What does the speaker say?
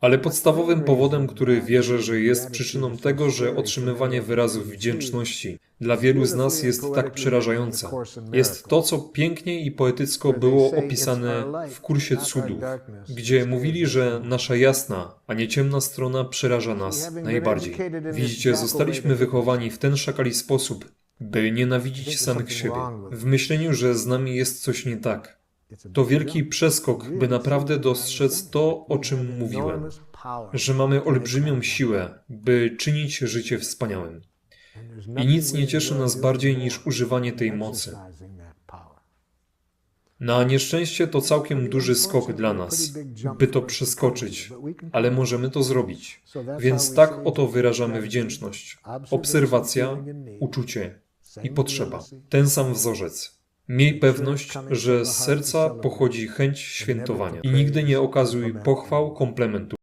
Ale podstawowym powodem, który wierzę, że jest przyczyną tego, że otrzymywanie wyrazów wdzięczności dla wielu z nas jest tak przerażające, jest to, co pięknie i poetycko było opisane w kursie cudów, gdzie mówili, że nasza jasna, a nie ciemna strona przeraża nas najbardziej. Widzicie, zostaliśmy wychowani w ten szakali sposób, by nienawidzić samych siebie, w myśleniu, że z nami jest coś nie tak. To wielki przeskok, by naprawdę dostrzec to, o czym mówiłem, że mamy olbrzymią siłę, by czynić życie wspaniałym. I nic nie cieszy nas bardziej niż używanie tej mocy. Na nieszczęście to całkiem duży skok dla nas, by to przeskoczyć, ale możemy to zrobić. Więc tak oto wyrażamy wdzięczność. Obserwacja, uczucie i potrzeba. Ten sam wzorzec. Miej pewność, że z serca pochodzi chęć świętowania. i nigdy nie okazuj pochwał, komplementu.